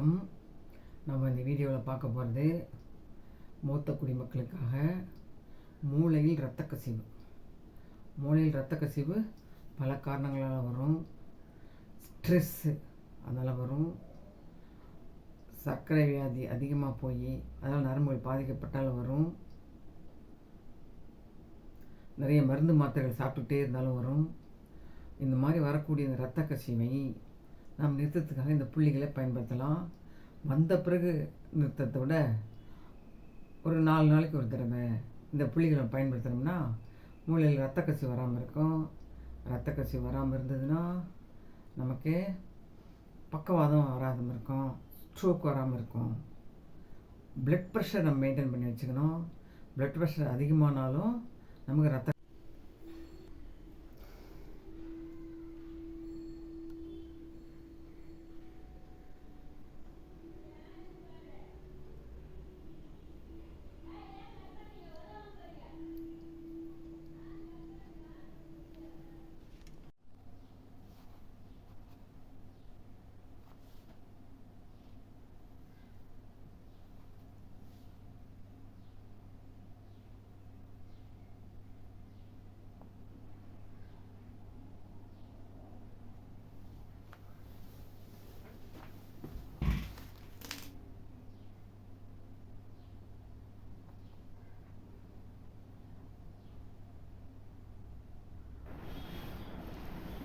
வணக்கம். நம்ம இந்த வீடியோவில் பார்க்க போகிறது மூத்த குடிமக்களுக்காக மூளையில் இரத்த கசிவு. மூளையில் இரத்த கசிவு பல காரணங்களால் வரும். ஸ்ட்ரெஸ்ஸு அதனால் வரும். சர்க்கரை வியாதி அதிகமாக போய் அதனால் நரம்புகள் பாதிக்கப்பட்டால் வரும். நிறைய மருந்து மாத்திரைகள் சாப்பிட்டுட்டே இருந்தாலும் வரும். இந்த மாதிரி வரக்கூடிய இந்த இரத்த கசிவை நாம் நிறுத்தத்துக்காக இந்த புள்ளிகளை பயன்படுத்தலாம். வந்த பிறகு நிறுத்தத்தை விட ஒரு நாலு நாளைக்கு ஒரு தடவை இந்த புள்ளிகளை பயன்படுத்துகிறோம்னா மூளையில் ரத்த கசிவு வராமல் இருக்கும். இரத்த கசி வராமல் இருந்ததுன்னா நமக்கு பக்கவாதம் வராமல் இருக்கும். ஸ்ட்ரோக் வராமல் இருக்கும். பிளட் ப்ரெஷர் நம்ம மெயின்டைன் பண்ணி வச்சுக்கணும். பிளட் ப்ரெஷர் அதிகமானாலும் நமக்கு ரத்த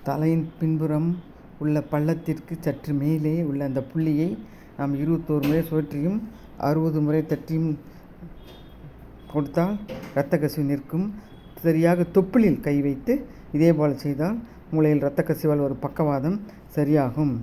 தலையின் பின்புறம் உள்ள பள்ளத்திற்கு சற்று மேலே உள்ள அந்த புள்ளியை நாம் இருபத்தோரு முறை சுழற்றியும் அறுபது முறை தட்டியும் கொடுத்தால் இரத்த கசிவு நிற்கும். சரியாக தொப்புளில் கை வைத்து இதே போல் செய்தால் மூளையில் இரத்த கசிவால் ஒரு பக்கவாதம் சரியாகும்.